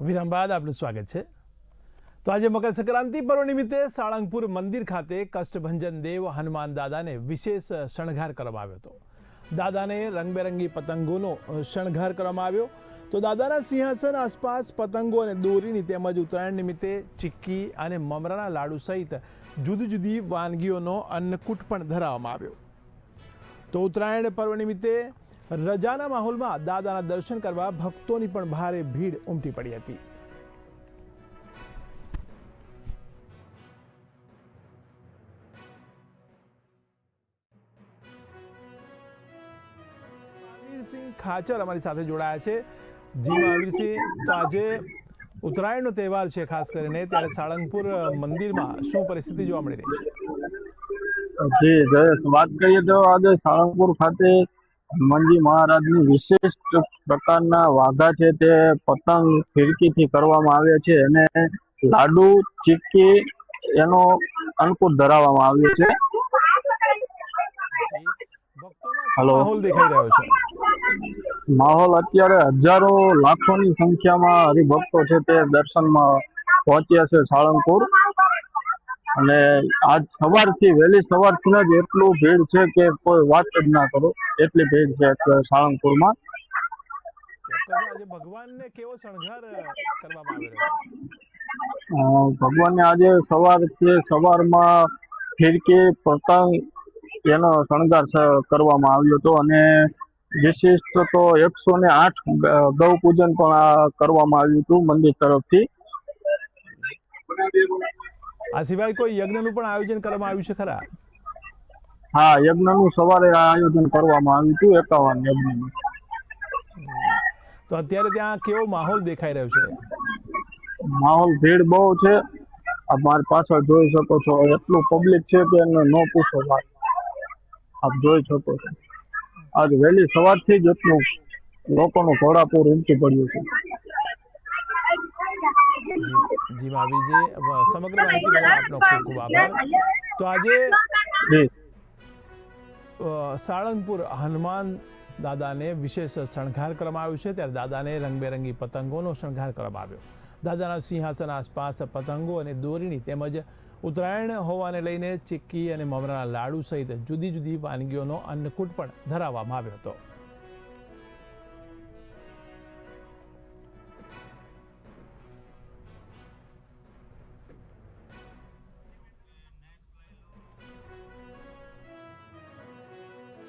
વિરામ બાદ આપનું સ્વાગત છે. તો આજે મકર સંક્રાંતિ પર્વ નિમિત્તે સાળંગપુર મંદિર ખાતે કષ્ટભંજન દેવ હનુમાન દાદાને વિશેષ શણગાર કરવામાં આવ્યો હતો. દાદાને રંગબેરંગી પતંગોનો શણગાર કરવામાં આવ્યો. તો દાદાના સિંહાસન આસપાસ પતંગો અને દોરીની તેમજ ઉત્તરાયણ નિમિત્તે ચિક્કી અને મમરાના લાડુ સહિત જુદી જુદી વાનગીઓનો અન્નકૂટ પણ ધરાવવામાં આવ્યો. તો ઉત્તરાયણ પર્વ નિમિત્તે રજાના માહોલમાં દાદાના દર્શન કરવા ભક્તોની પણ ભારે ભીડ ઉમટી પડી હતી. ખાચર અમારી સાથે જોડાયા છે. જી મહાવીરસિંહ, તો આજે ઉત્તરાયણનો તહેવાર છે ખાસ કરીને, ત્યારે સાળંગપુર મંદિરમાં શું પરિસ્થિતિ જોવા મળી રહી છે? જી વાત કરીએ તો આજે સાળંગપુર ખાતે હનુમાનજી મહારાજની વિશિષ્ટ પ્રકારના વાઘા છે તે પતંગ ફિરકીથી કરવામાં આવ્યા છે અને લાડુ ચીક્કી એનો અંકુર ધરાવવામાં આવ્યો છે. હલો. માહોલ દેખાઈ રહ્યો છે? માહોલ અત્યારે હજારો લાખોની સંખ્યામાં હરિભક્તો છે તે દર્શનમાં પહોંચ્યા છે સાળંગપુર. અને આજ સવારથી વહેલી સવારથી જ એટલું ભીડ છે કે કોઈ વાત જ ના કરો. એટલી ભીડ છે સાળંગપુરમાં. ભગવાનને કેવો શણગાર કરવામાં ભગવાનને આજે સવારથી સવારમાં ફિરકી પતંગ એનો શણગાર કરવામાં આવ્યો હતો અને વિશિષ્ટ તો એકસો ને આઠ ગૌ પૂજન પણ કરવામાં આવ્યું હતું મંદિર તરફથી. આ સિવાય કોઈ યજ્ઞનું પણ આયોજન કરવામાં આવ્યું છે ખરા? હા યજ્ઞનું સવારે આયોજન કરવામાં આવ્યું હતું એકાવન યજ્ઞનું. તો અત્યારે ત્યાં કેવો માહોલ દેખાઈ રહ્યો છે? માહોલ ભીડ બહુ છે. આપ મારી પાછળ જોઈ શકો છો એટલું પબ્લિક છે કે એને ન પૂછો વાત. આપ જોઈ શકો છો. આજ વહેલી સવારથી જ એટલું લોકોનું ઘોડાપુર ઉમટી પડ્યું છે. જી મહાવીરજી સમગ્ર માહિતી બદલ આપનો ખૂબ ખૂબ આભાર. તો આજે સાળંગપુર હનુમાન દાદાને વિશેષ શણગાર કરવામાં આવ્યું છે. ત્યારે દાદાને રંગબેરંગી પતંગોનો શણગાર કરવામાં આવ્યો. દાદાના સિંહાસન આસપાસ પતંગો અને દોરીની તેમજ ઉત્તરાયણ હોવાને લઈને ચિક્કી અને મમરાના લાડુ સહિત જુદી જુદી વાનગીઓનો અન્નકૂટ પણ ધરાવવામાં આવ્યો હતો.